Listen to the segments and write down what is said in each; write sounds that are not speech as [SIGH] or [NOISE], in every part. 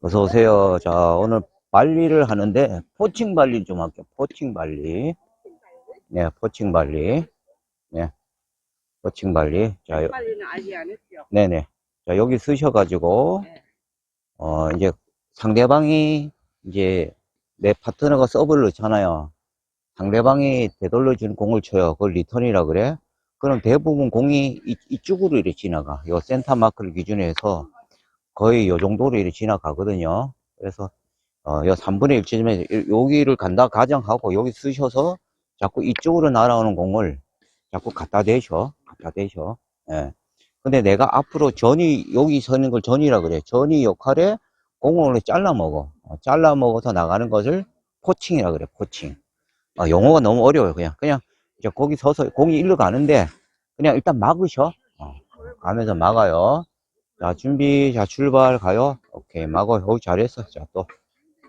어서 오세요. 자, 오늘 발리를 하는데 포칭 발리 좀 할게요. 포칭 발리. 네, 포칭 발리. 네. 포칭 발리. 자, 요- 않았죠? 네 네. 자, 여기 쓰셔 가지고, 네. 어, 이제 상대방이, 이제 내 파트너가 서브를 넣잖아요. 상대방이 되돌려 주는 공을 쳐요. 그걸 리턴이라 그래. 그럼 대부분 공이 이, 이쪽으로 이렇게 지나가. 요 센터 마크를 기준으로 해서 거의 요 정도로 이렇게 지나가거든요. 그래서, 어, 요 3분의 1쯤에 여기를 간다 가정하고 여기 쓰셔서 자꾸 이쪽으로 날아오는 공을 자꾸 갖다 대셔. 갖다 대셔. 예. 근데 내가 앞으로 전이, 여기 서는 걸 전이라 그래. 전이 역할에 공을 원래 잘라 먹어. 어, 잘라 먹어서 나가는 것을 포칭이라 그래. 포칭. 아, 용어가 너무 어려워요. 그냥, 그냥, 이제 거기 서서 공이 일로 가는데, 그냥 일단 막으셔. 어, 가면서 막아요. 자, 준비. 자, 출발 가요. 오케이. 막아요. 오, 잘했어. 자, 또.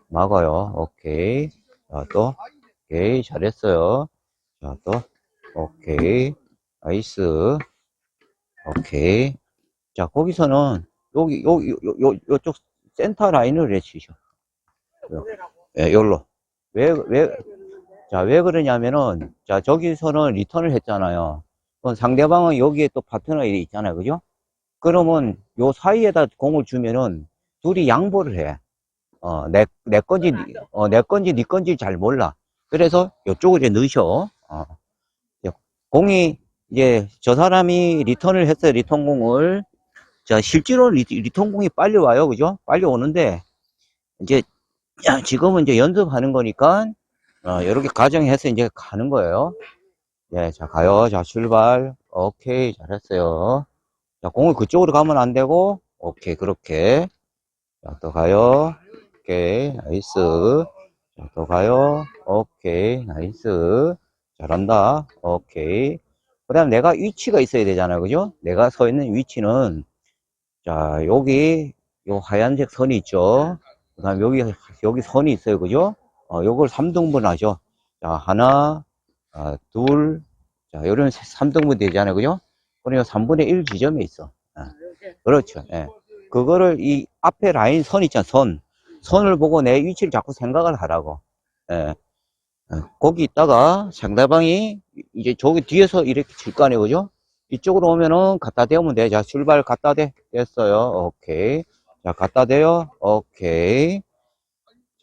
막아요. 오케이. 자, 또. 오케이. 잘했어요. 자, 또. 오케이. 나이스. 오케이. 자, 거기서는, 여기, 여기, 요, 요, 요쪽 센터 라인을 내치셔. 예, 요로. 왜, 왜, 자, 왜 그러냐면은, 자, 저기서는 리턴을 했잖아요. 그럼 상대방은 여기에 또 파트너가 있잖아요. 그죠? 그러면 요 사이에다 공을 주면은 둘이 양보를 해. 어, 내, 내 건지, 어, 내 건지, 네 건지 잘 몰라. 그래서 요쪽을 이제 넣으셔. 어. 공이, 이제 저 사람이 리턴을 했어요. 리턴 공을. 자, 실제로 리, 리턴 공이 빨리 와요. 그죠? 빨리 오는데, 이제, 야, 지금은 이제 연습하는 거니까, 어, 이렇게 가정해서 이제 가는 거예요. 예, 자, 가요. 자, 출발. 오케이, 잘했어요. 자, 공을 그쪽으로 가면 안 되고, 오케이, 그렇게. 자, 또 가요. 오케이, 나이스. 자, 또 가요. 오케이, 나이스. 잘한다. 오케이. 그 다음 내가 위치가 있어야 되잖아요. 그죠? 내가 서 있는 위치는, 자, 여기, 요 하얀색 선이 있죠. 그 다음 여기, 여기 선이 있어요. 그죠? 어, 요걸 3등분 하죠. 자, 하나, 아, 둘, 자, 요런 3등분 되잖아요. 그죠? 그리고 3분의 1 지점에 있어. 아, 그렇죠. 예. 그거를 이 앞에 라인 선 있잖아. 선. 선을 보고 내 위치를 자꾸 생각을 하라고. 예. 어, 거기 있다가 상대방이 이제 저기 뒤에서 이렇게 칠 거 아니에요. 그죠? 이쪽으로 오면은 갖다 대면 돼. 자, 출발 갖다 대. 됐어요. 오케이. 자, 갖다 대요. 오케이.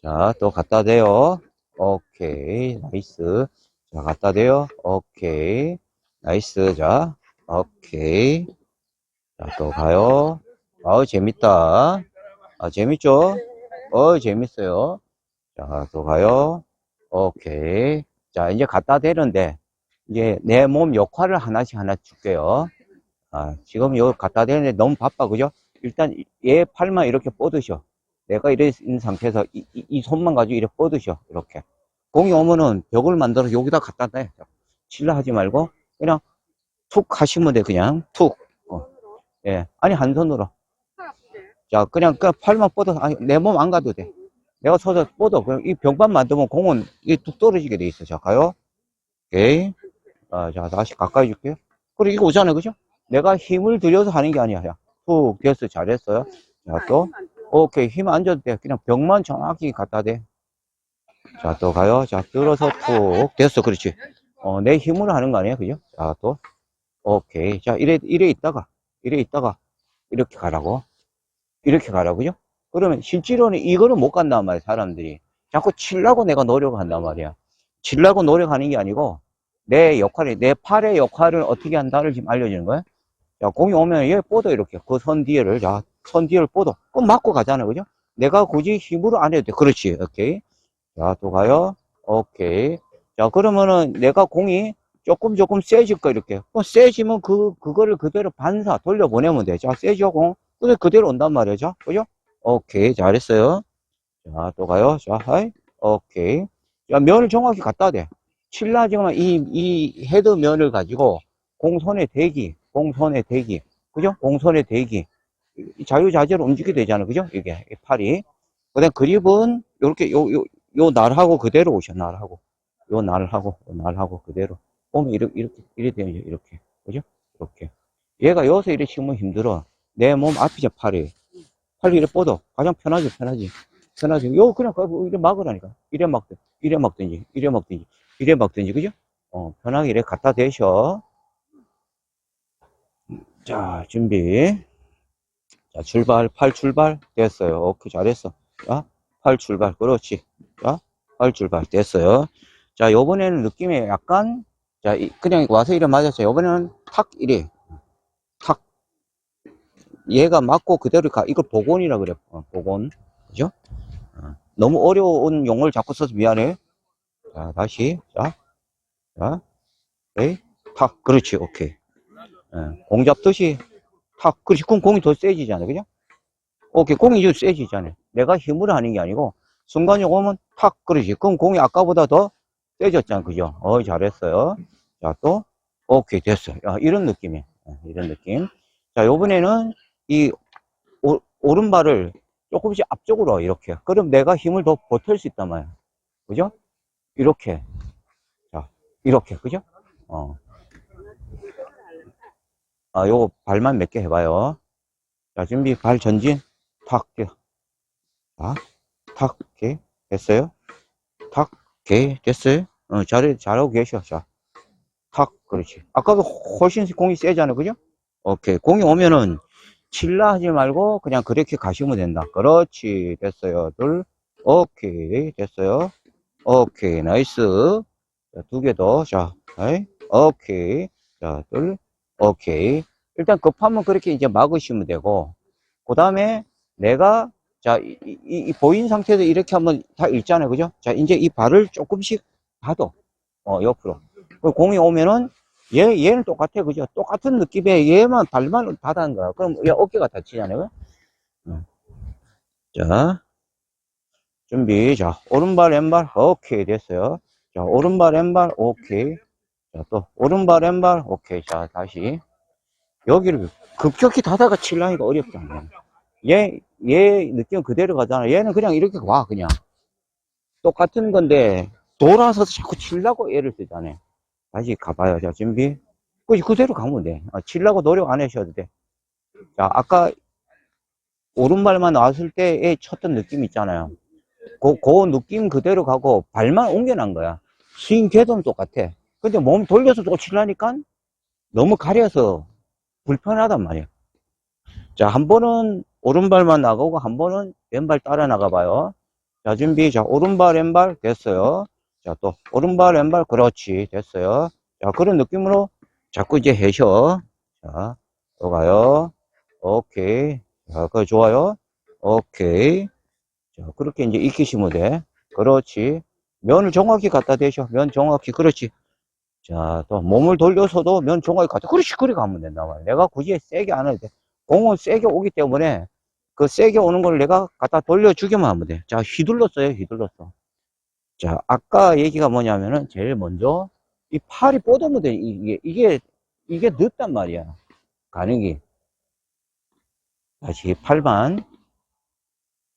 자, 또 갖다 대요. 오케이. 나이스. 자, 갖다 대요. 오케이. 나이스. 자, 오케이. 자, 또 가요. 아우, 재밌다. 아, 재밌죠? 어, 재밌어요. 자, 또 가요. 오케이. 자, 이제 갖다 대는데, 이제 내 몸 역할을 하나씩 하나 줄게요. 아, 지금 이거 갖다 대는데 너무 바빠, 그죠? 일단 얘 팔만 이렇게 뻗으셔. 내가 이래 있는 상태에서 이, 이- 이 손만 가지고 이렇게 뻗으셔. 이렇게. 공이 오면은 벽을 만들어서 여기다 갖다 대. 칠라 하지 말고, 그냥 툭 하시면 돼, 그냥. 툭. 어. 예. 아니, 한 손으로. 자, 그냥 그 팔만 뻗어. 아니, 내몸 안 가도 돼. 내가 서서 뻗어. 그럼 이 벽만 만들면 공은 이게 뚝 떨어지게 돼 있어. 자, 가요. 오케이. 아, 자, 다시 가까이 줄게요. 그리고 이거 오잖아요. 그죠? 내가 힘을 들여서 하는 게 아니야. 야, 툭, 됐어. 잘했어요. 자, 또. 오케이. 힘 안 줘도 돼. 그냥 벽만 정확히 갖다 대. 자, 또 가요. 자, 들어서 툭. 됐어. 그렇지. 어, 내 힘으로 하는 거 아니야. 그죠? 자, 또. 오케이. 자, 이래, 이래 있다가, 이래 있다가, 이렇게 가라고. 이렇게 가라고요? 그러면 실제로는 이거는 못 간단 말이야, 사람들이. 자꾸 치려고 내가 노력한단 말이야. 치려고 노력하는 게 아니고, 내 역할이, 내 팔의 역할을 어떻게 한다를 지금 알려주는 거야. 자, 공이 오면 얘 뻗어, 이렇게. 그 선 뒤에를, 자, 선 뒤를 뻗어. 그럼 맞고 가잖아, 그죠? 내가 굳이 힘으로 안 해도 돼. 그렇지, 오케이. 자, 또 가요. 오케이. 자, 그러면은 내가 공이 조금 조금 세질 거, 이렇게. 뭐 세지면 그, 그거를 그대로 반사 돌려보내면 돼. 자, 세죠, 공. 근데 그대로 온단 말이죠. 그죠? 오케이. 잘했어요. 자, 또 가요. 자, 하이. 오케이. 자, 면을 정확히 갖다 대. 칠라지만 이, 이 헤드 면을 가지고 공손의 대기, 공손의 대기. 그죠? 공손의 대기. 이 자유자재로 움직이게 되잖아요. 그죠? 이게, 이 팔이. 그 다음 그립은 요렇게 요, 요, 요 날하고 그대로 오셔, 날하고. 요 날하고, 요 날하고 그대로. 오면 이렇게, 이렇게, 이렇게 되면 이렇게. 그죠? 이렇게. 얘가 여기서 이렇게 치면 힘들어. 내 몸 앞이죠, 팔이. 팔이 이렇게 뻗어. 가장 편하지, 편하지. 편하지. 요, 그냥, 그, 이래 막으라니까. 이래 막든, 이래 막든지, 이래 막든지, 이래 막든지, 그죠? 어, 편하게 이렇게 갖다 대셔. 자, 준비. 자, 출발, 팔 출발. 됐어요. 오케이, 잘했어. 자, 팔 출발. 그렇지. 자, 팔 출발. 됐어요. 자, 요번에는 느낌이 약간, 자, 이- 그냥 와서 이래 맞았어요. 요번에는 탁, 이래. 탁. 얘가 맞고 그대로 가. 이걸 복원이라 그래. 어, 복원. 그죠? 어, 너무 어려운 용어를 자꾸 써서 미안해. 자, 다시. 자, 자, 에이, 탁. 그렇지. 오케이. 예, 공 잡듯이 탁. 그렇지. 그럼 공이 더 세지잖아. 그죠? 오케이. 공이 좀 세지잖아. 내가 힘으로 하는 게 아니고, 순간적으로 오면 탁. 그렇지. 그럼 공이 아까보다 더 세졌잖아. 그죠? 어 잘했어요. 자, 또. 오케이. 됐어. 야, 이런 느낌이야. 예, 이런 느낌. 자, 요번에는 이 오, 오른발을 조금씩 앞쪽으로 이렇게. 그럼 내가 힘을 더 보탤 수 있단 말이야. 그죠? 이렇게. 자, 이렇게. 그죠? 어. 아, 요거 발만 몇 개 해봐요. 자, 준비, 발 전진, 탁, 뛰어. 자, 탁, 오케이. 됐어요? 탁, 오케이. 됐어요? 어, 잘, 잘하고 계셔. 자, 탁, 그렇지. 아까도 훨씬 공이 세잖아요. 그죠? 오케이. 공이 오면은, 칠라 하지 말고, 그냥 그렇게 가시면 된다. 그렇지. 됐어요. 둘, 오케이. 됐어요. 오케이. 나이스. 자, 두 개 더. 자, 아이, 오케이. 자, 둘, 오케이. 일단 급하면 그렇게 이제 막으시면 되고, 그 다음에 내가, 자, 이, 이- 이 보인 상태에서 이렇게 하면 다 읽잖아요. 그죠? 자, 이제 이 발을 조금씩 봐도, 어, 옆으로. 그 공이 오면은, 얘, 얘는 똑같아. 그죠? 똑같은 느낌에 얘만 발만 닫는 거야. 그럼 얘 어깨가 다치잖아요. 음. 자, 준비. 자, 오른발, 왼발. 오케이. 됐어요. 자, 오른발, 왼발. 오케이. 자, 또, 오른발, 왼발. 오케이. 자, 다시. 여기를 급격히 닫아가 칠라니까 어렵잖아. 얘, 얘 느낌 그대로 가잖아. 얘는 그냥 이렇게 와, 그냥. 똑같은 건데, 돌아서 자꾸 칠라고 얘를 쓰잖아. 다시 가봐요. 자, 준비. 그, 그대로 가면 돼. 아, 칠라고 노력 안 하셔도 돼. 자, 아까, 오른발만 나왔을 때에 쳤던 느낌 있잖아요. 그, 그 느낌 그대로 가고, 발만 옮겨난 거야. 스윙 궤도는 똑같아. 근데 몸 돌려서 또 칠라니까 너무 가려서 불편하단 말이야. 자, 한 번은 오른발만 나가고 한 번은 왼발 따라 나가봐요. 자, 준비. 자, 오른발, 왼발 됐어요. 자, 또 오른발, 왼발 그렇지 됐어요. 자, 그런 느낌으로 자꾸 이제 해셔. 자, 또 가요. 오케이. 자, 그거 좋아요. 오케이. 자, 그렇게 이제 익히시면 돼. 그렇지. 면을 정확히 갖다 대셔. 면 정확히. 그렇지. 자, 또 몸을 돌려서도 면 종아리 갖다. 그렇지. 그래 가면 된다 말이야. 내가 굳이 세게 안 해도 돼. 공은 세게 오기 때문에 그 세게 오는 걸 내가 갖다 돌려주기만 하면 돼. 자, 휘둘렀어요. 휘둘렀어. 자, 아까 얘기가 뭐냐면은 제일 먼저 이 팔이 뻗으면 돼. 이게, 이게, 이게 늦단 말이야. 가능이. 다시 팔만.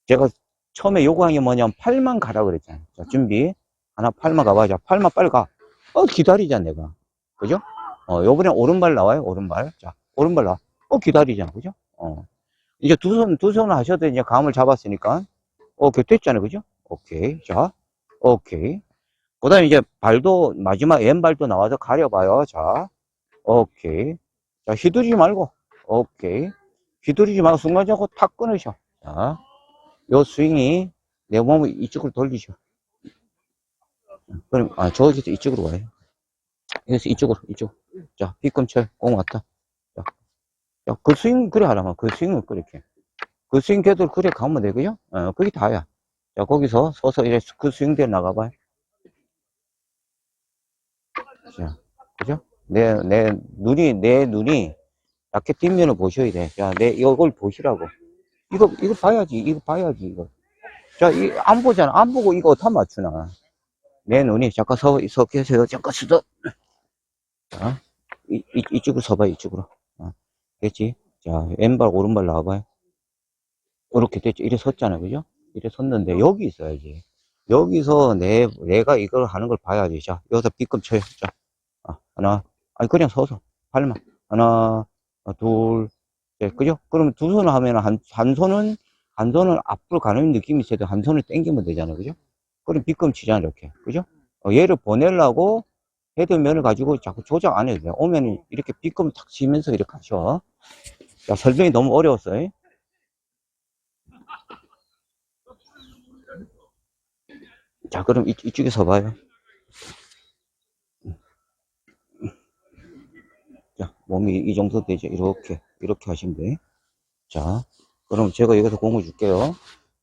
제가 처음에 요구한 게 뭐냐면 팔만 가라 그랬잖아. 자, 준비. 하나 팔만 가봐. 자, 팔만 빨리 가. 어, 기다리자, 내가. 그죠? 어, 요번에 오른발 나와요. 오른발. 자, 오른발 나와. 어, 기다리자. 그죠? 어. 이제 두 손, 두 손을 하셔도 이제 감을 잡았으니까. 오케이, 됐잖아요. 그죠? 오케이. 자, 오케이. 그 다음에 이제 발도, 마지막 왼발도 나와서 가려봐요. 자, 오케이. 자, 휘두르지 말고. 오케이. 휘두르지 말고 순간적으로 탁 끊으셔. 자, 요 스윙이 내 몸을 이쪽으로 돌리셔. 그럼, 아, 저기서 이쪽으로 와요. 여기서 이쪽으로, 이쪽. 자, 빗꿈철, 공 왔다. 자, 자, 그 스윙, 그래 하라면, 그 스윙을 그렇게. 그 스윙 궤도를 그래 가면 되고요. 어, 그게 다야. 자, 거기서 서서 이제 그 스윙대로 나가봐요. 자, 그죠? 내, 내 눈이, 내 눈이 이렇게 뒷면을 보셔야 돼. 자, 내, 이걸 보시라고. 이거, 이거 봐야지. 이거 봐야지, 이거. 자, 이, 안 보잖아. 안 보고 이거 어떻게 맞추나. 내 눈이 잠깐 서, 서 계세요. 잠깐 서도. 자, 이, 이, 이쪽으로 서봐, 이쪽으로. 어, 됐지? 자, 왼발, 오른발 나와봐요. 이렇게 됐죠. 이래 섰잖아, 그죠? 이래 섰는데, 여기 있어야지. 여기서 내, 내가 이걸 하는 걸 봐야지. 자, 여기서 B급 쳐요. 자, 아, 하나, 아니, 그냥 서서. 팔만. 하나, 아, 둘, 셋. 그죠? 그러면 두 손을 하면 한, 한 손은, 한 손은 앞으로 가는 느낌이 있어도 한 손을 당기면 되잖아요. 그죠? 그럼 B급 치잖아, 이렇게. 그죠? 어, 얘를 보내려고 헤드면을 가지고 자꾸 조작 안 해도 돼. 오면 이렇게 B급 탁 치면서 이렇게 하셔. 야, 설명이 너무 어려웠어요. 자, 그럼 이, 이쪽에 서봐요. 자, 몸이 이 정도 되죠. 이렇게, 이렇게 하시면 돼. 자, 그럼 제가 여기서 공을 줄게요.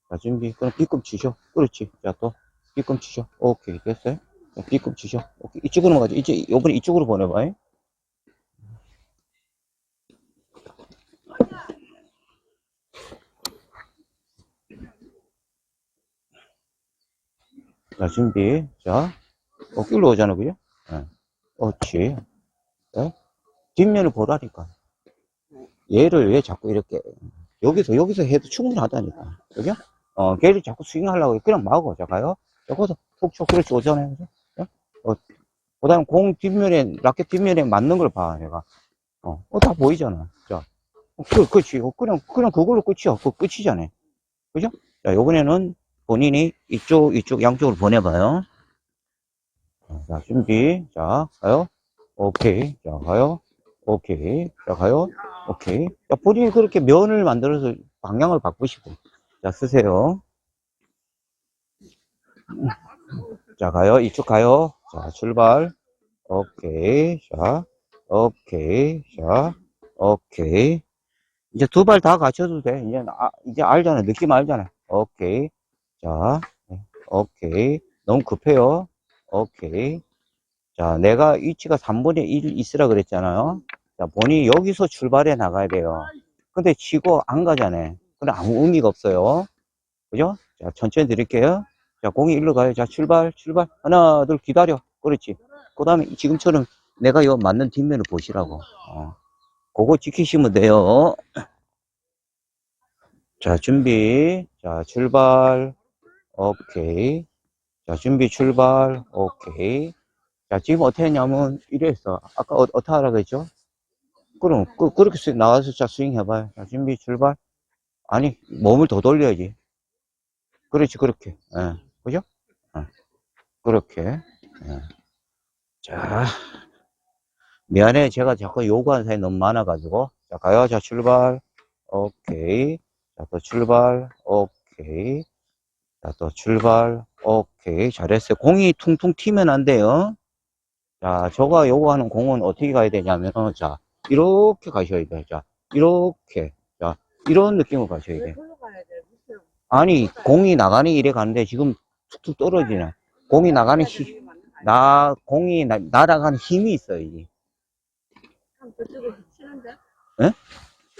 자, 준비. 그럼 B급 치죠. 그렇지. 자, 또 B급 치죠. 오케이, 됐어요. 자, B급 치죠. 오케이. 이쪽으로 가죠. 이제, 요번에 이쪽으로 보내봐요. 자, 준비. 자, 어, 길로 오잖아, 그죠? 예. 그렇지. 예? 뒷면을 보라니까. 얘를 왜 자꾸 이렇게, 여기서, 여기서 해도 충분하다니까. 그죠? 어, 걔를 자꾸 스윙하려고 그냥 막어. 자, 가요. 쳐. 그렇지, 오잖아요. 그죠? 예? 어, 그 다음 공 뒷면에, 라켓 뒷면에 맞는 걸 봐, 내가. 어, 어, 다 보이잖아. 자, 어, 그, 그렇지. 어, 그냥, 그냥 그걸로 끝이야. 그 끝이잖아요. 그죠? 자, 요번에는 본인이 이쪽, 이쪽, 양쪽으로 보내봐요. 자, 준비. 자, 가요. 오케이. 자, 가요. 오케이. 자, 가요. 오케이. 자, 본인이 그렇게 면을 만들어서 방향을 바꾸시고. 자, 쓰세요. [LAUGHS] 자, 가요. 이쪽 가요. 자, 출발. 오케이. 자, 오케이. 자, 오케이. 이제 두 발 다 갖춰도 돼. 이제, 아, 이제 알잖아. 느낌 알잖아. 오케이. 자, 네. 오케이. 너무 급해요. 오케이. 자, 내가 위치가 3분의 1 있으라 그랬잖아요. 자, 본인이 여기서 출발해 나가야 돼요. 근데 치고 안 가잖아요. 근데 아무 의미가 없어요. 그죠? 자, 천천히 드릴게요. 자, 공이 일로 가요. 자, 출발, 출발. 하나, 둘, 기다려. 그렇지. 그 다음에 지금처럼 내가 요 맞는 뒷면을 보시라고. 어. 그거 지키시면 돼요. 자, 준비. 자, 출발. 오케이. 자, 준비 출발. 오케이. 자, 지금 어떻게 했냐면, 이랬어. 아까 어, 어떻게 하라고 했죠? 그럼, 그, 그렇게 스- 나와서 자, 스윙 해봐요. 자, 준비 출발. 아니, 몸을 더 돌려야지. 그렇지, 그렇게. 예. 그죠? 예. 그렇게. 예. 자. 미안해. 제가 자꾸 요구하는 사람이 너무 많아가지고. 자, 가요. 자, 출발. 오케이. 자, 또 출발. 오케이. 자, 또 출발. 오케이. 잘했어요. 공이 퉁퉁 튀면 안 돼요. 자, 저가 요구하는 공은 어떻게 가야 되냐면, 자, 이렇게 가셔야 돼요. 자, 이렇게. 자, 이런 느낌으로 가셔야 돼요. 돼? 아니, 공이 나가는 이래 가는데 지금 툭툭 떨어지네. 공이 나가는 힘, 나, 공이 나, 날아가는 힘이 있어야지. 참 저쪽에 치는데? 예?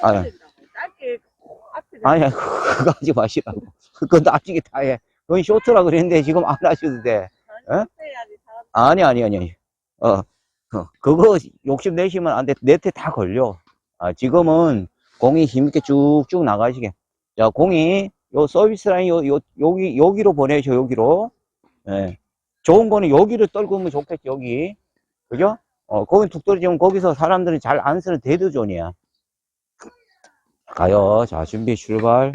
아, 예. 짧게 앞에 아니, 그거 하지 마시라고. 그건 나중에 다 해. 그건 쇼트라 그랬는데 지금 안 하셔도 돼. 예? 해야지 사람 아니, 아니, 아니, 아니. 어, 어, 그거 욕심 내시면 안 돼. 네트 다 걸려. 아, 지금은 공이 힘있게 쭉쭉 나가시게. 자, 공이 요 서비스 라인 요, 요, 여기, 여기로 보내죠, 여기로. 예. 좋은 거는 여기를 떨구면 좋겠지, 여기. 그죠? 어, 거기 툭 떨어지면 거기서 사람들이 잘 안 쓰는 데드존이야. 가요. 자, 준비 출발.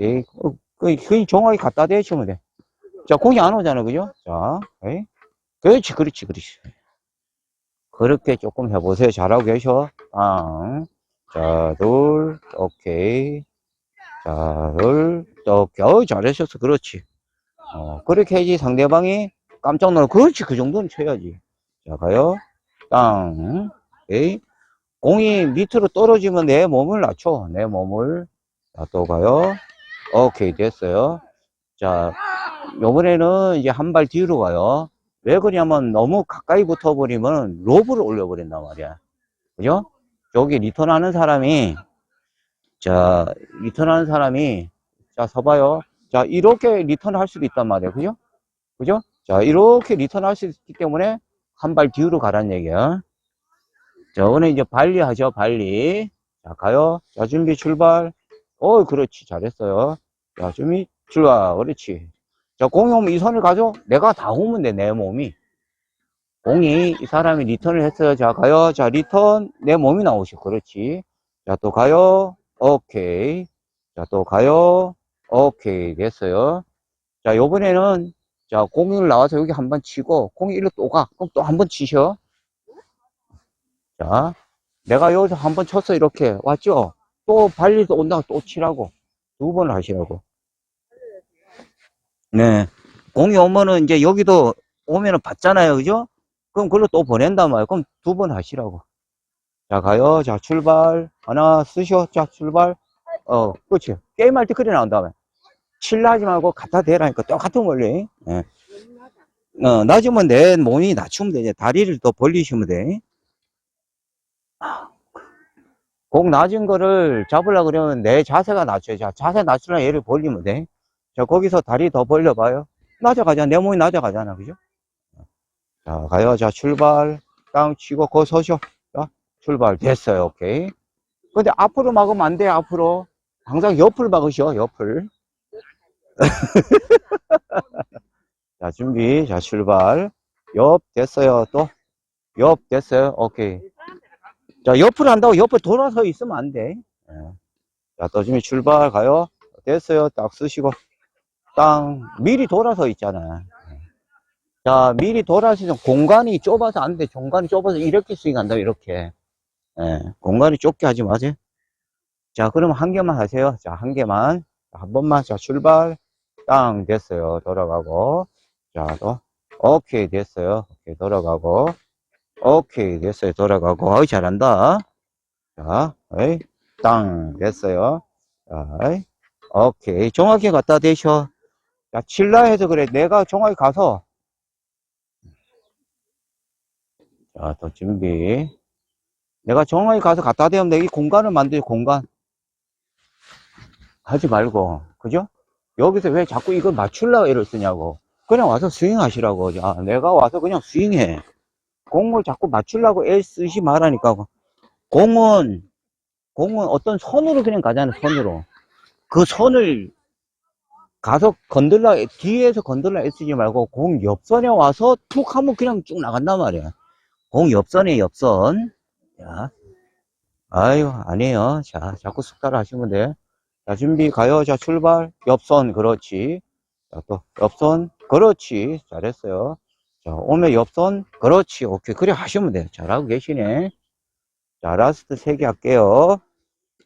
예, 어, 그, 그 정확히 갖다 대시면 돼. 자, 공이 안 오잖아, 그죠? 자, 예. 그렇지, 그렇지, 그렇지. 그렇게 조금 해보세요. 잘하고 계셔. 아, 자, 둘, 오케이. 자, 둘, 오케이. 어, 잘하셨어. 그렇지. 어, 그렇게 해야지 상대방이 깜짝 놀라. 그렇지. 그 정도는 쳐야지. 자, 가요. 땅. 오케이. 공이 밑으로 떨어지면 내 몸을 낮춰. 내 몸을. 자, 또 가요. 오케이. 됐어요. 자, 요번에는 이제 한 발 뒤로 가요. 왜 그러냐면 너무 가까이 붙어 버리면 로브를 올려 버린단 말이야. 그죠? 여기 리턴하는 사람이, 자, 리턴하는 사람이, 자, 서봐요. 자, 이렇게 리턴할 수도 있단 말이야. 그죠? 그죠? 자, 이렇게 리턴할 수 있기 때문에 한 발 뒤로 가란 얘기야. 자, 오늘 이제 발리 하죠, 발리. 자, 가요. 자, 준비 출발. 어, 그렇지. 잘했어요. 자, 준비 출발. 그렇지. 자, 공이 오면 이 손을 가져? 내가 다 오면 돼, 내 몸이. 공이, 이 사람이 리턴을 했어요. 자, 가요. 자, 리턴. 내 몸이 나오시. 그렇지. 자, 또 가요. 오케이. 자, 또 가요. 오케이. 됐어요. 자, 요번에는, 자, 공을 나와서 여기 한 번 치고, 공이 일로 또 가. 그럼 또 한 번 치셔. 자, 내가 여기서 한 번 쳤어. 이렇게. 왔죠? 또 발리서 온다가 또 치라고. 두 번을 하시라고. 네. 공이 오면은 이제 여기도 오면은 받잖아요. 그죠? 그럼 그걸로 또 보낸단 말이에요. 그럼 두 번 하시라고. 자, 가요. 자, 출발. 하나 쓰셔. 자, 출발. 어, 그렇지. 게임할 때 그래 나온 다음에. 칠라 하지 말고 갖다 대라니까 똑같은 원리. 예. 어, 낮으면 내 몸이 낮추면 돼. 이제 다리를 더 벌리시면 돼. 공 낮은 거를 잡으려고 그러면 내 자세가 낮춰요. 자, 자세 낮추려면 얘를 벌리면 돼. 자, 거기서 다리 더 벌려봐요. 낮아가잖아. 내 몸이 낮아가잖아. 그죠? 자, 가요. 자, 출발. 땅 치고, 거 서셔. 자, 출발. 됐어요. 오케이. 근데 앞으로 막으면 안 돼, 앞으로. 항상 옆을 막으셔, 옆을. [LAUGHS] 자, 준비. 자, 출발. 옆, 됐어요. 또. 옆, 됐어요. 오케이. 자, 옆을 한다고 옆에 돌아서 있으면 안 돼. 예. 자, 또 준비 출발 가요. 됐어요. 딱 쓰시고. 땅, 미리 돌아서 있잖아. 자, 미리 돌아서 공간이 좁아서 안 돼. 공간이 좁아서 이렇게 스윙한다, 이렇게. 예, 공간이 좁게 하지 마세요. 자, 그럼 한 개만 하세요. 자, 한 개만. 자, 한 번만. 자, 출발. 땅, 됐어요. 돌아가고. 자, 또. 오케이, 됐어요. 오케이, 돌아가고. 오케이, 됐어요. 돌아가고. 어이, 잘한다. 자, 어이, 땅, 됐어요. 자, 어이, 오케이. 정확히 갖다 대셔. 자, 칠라 해서 그래. 내가 정확히 가서. 자, 또 준비. 내가 정확히 가서 갖다 대면 내이 공간을 만들 공간. 하지 말고. 그죠? 여기서 왜 자꾸 이걸 맞추려고 애를 쓰냐고. 그냥 와서 스윙 하시라고. 자, 내가 와서 그냥 스윙해. 공을 자꾸 맞추려고 애 쓰지 말라니까. 공은, 공은 어떤 선으로 그냥 가잖아, 선으로. 그 선을 가서 건들라, 뒤에서 건들라 애쓰지 말고 공 옆선에 와서 툭 하면 그냥 쭉 나간단 말이야. 공 옆선에 옆선. 자. 아유, 아니에요. 자, 자꾸 숙달을 하시면 돼. 자, 준비, 가요. 자, 출발. 옆선, 그렇지. 자, 또, 옆선, 그렇지. 잘했어요. 자, 오면 옆선, 그렇지. 오케이. 그래 하시면 돼요. 잘하고 계시네. 자, 라스트 세 개 할게요.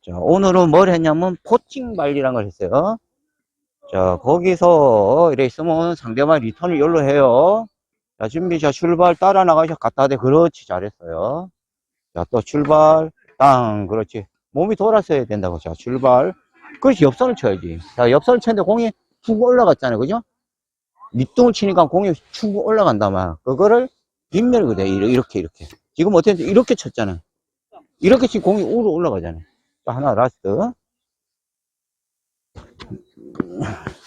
자, 오늘은 뭘 했냐면, 포칭 발리란 걸 했어요. 자, 거기서 이래 있으면 상대방 리턴을 열로 해요. 자, 준비, 자, 출발, 따라 나가셔. 갖다 대. 그렇지. 잘했어요. 자, 또 출발, 땅. 그렇지. 몸이 돌았어야 된다고. 자, 출발. 그렇지. 옆선을 쳐야지. 자, 옆선을 쳤는데 공이 툭 올라갔잖아요. 그죠? 밑동을 치니까 공이 축 올라간다 막 그거를 빗멸 그래 이렇게 이렇게 지금 어떻게? 이렇게 쳤잖아 이렇게 치면 공이 우로 올라가잖아 자 하나 라스트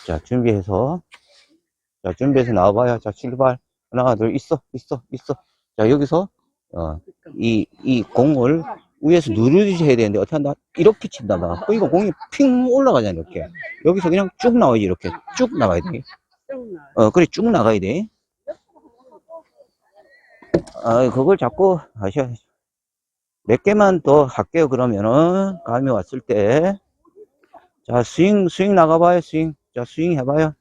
자 준비해서 자 준비해서 나와봐요 자 출발 하나 둘 있어 있어 있어 자 여기서 어, 이, 이 공을 위에서 누르듯이 해야 되는데 어떻게 한다 이렇게 친다 막 그러니까 공이 핑 올라가잖아 이렇게 여기서 그냥 쭉 나와야지 이렇게 쭉 나가야 돼 어, 그래, 쭉 나가야 돼. 아, 그걸 자꾸 하셔야 돼. 몇 개만 더 할게요, 그러면은. 감이 왔을 때. 자, 스윙, 스윙 나가봐요, 스윙. 자, 스윙 해봐요.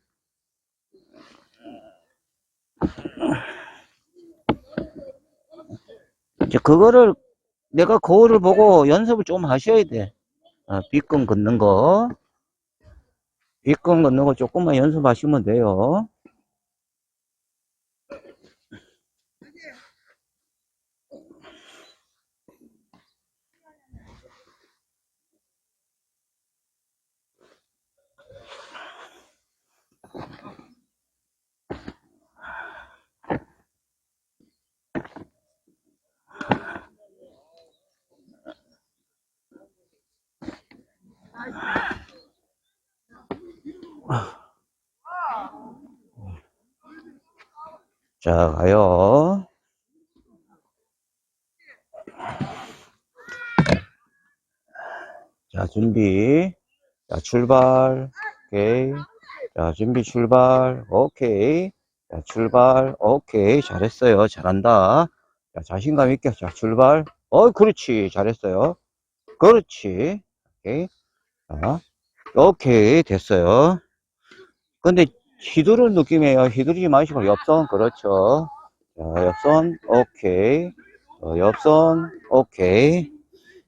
이제 그거를, 내가 거울을 보고 연습을 좀 하셔야 돼. 아, 빗금 걷는 거. 빗금 걷는 거 조금만 연습하시면 돼요. 자, 가요. 자, 준비. 자, 출발. 오케이. 자, 준비 출발. 오케이. 자, 출발. 오케이. 잘했어요. 잘한다. 자, 자신감 있게. 자, 출발. 어, 그렇지. 잘했어요. 그렇지. 오케이. 자, 오케이. 됐어요. 근데 휘두르는 느낌이에요. 휘두르지 마시고 옆선. 그렇죠. 자, 옆선. 오케이. 어, 옆선. 오케이.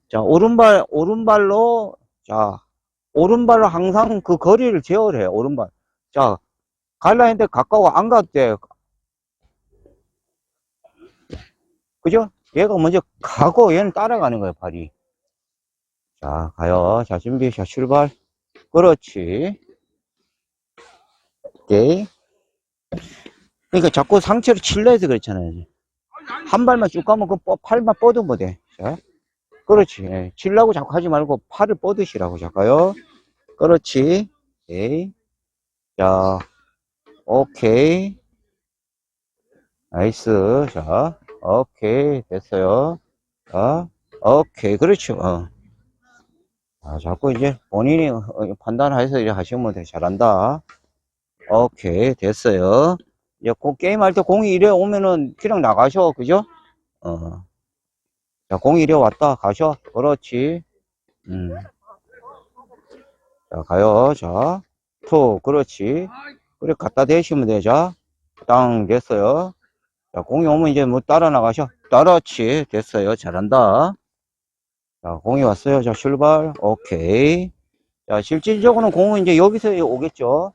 자, 오른발, 오른발로, 자, 오른발로 항상 그 거리를 제어를 해요. 오른발. 자, 갈라 했는데 가까워 안 갔대. 그죠? 얘가 먼저 가고 얘는 따라가는 거예요, 발이. 자, 가요. 자, 준비. 자, 출발. 그렇지. 오케이. 그러니까 자꾸 상체로 칠려 해서 그렇잖아요. 한 발만 쭉 가면 그 뻗- 팔만 뻗으면 돼. 자. 그렇지. 예. 칠라고 자꾸 하지 말고 팔을 뻗으시라고. 잠까요. 그렇지. 오케이. 자, 오케이. 나이스. 자, 오케이. 됐어요. 자, 오케이. 그렇죠. 어. 아, 자꾸 이제 본인이 어, 판단해서 이제 하시면 돼. 잘한다. 오케이. 됐어요. 이제 그 게임할 때 공이 이래 오면은 그냥 나가셔. 그죠? 어. 자, 공이 이래 왔다. 가셔. 그렇지. 음. 자, 가요. 자, 투. 그렇지. 그래, 갖다 대시면 돼. 자, 땅, 됐어요. 자, 공이 오면 이제 뭐 따라 나가셔. 그렇지. 됐어요. 잘한다. 자, 공이 왔어요. 자, 출발. 오케이. 자, 실질적으로는 공은 이제 여기서 오겠죠.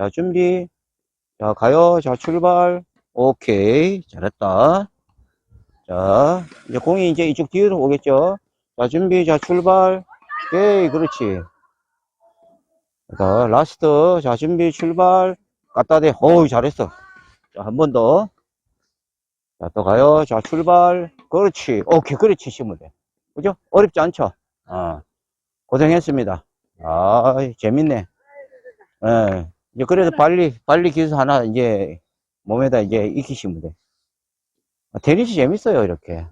자, 준비. 자, 가요. 자, 출발. 오케이. 잘했다. 자, 이제 공이 이제 이쪽 뒤로 오겠죠. 자, 준비. 자, 출발. 오케이. 그렇지. 자, 라스트. 자, 준비, 출발. 갖다 대. 어우, 잘했어. 자, 한 번 더. 자, 또 가요. 자, 출발. 그렇지. 오케이. 그렇지. 돼. 그죠? 어렵지 않죠? 어. 고생했습니다. 아, 재밌네. 예. 이제 그래서 빨리, 빨리 기술 하나 이제 몸에다 이제 익히시면 돼. 아, 테니스 재밌어요, 이렇게. 예.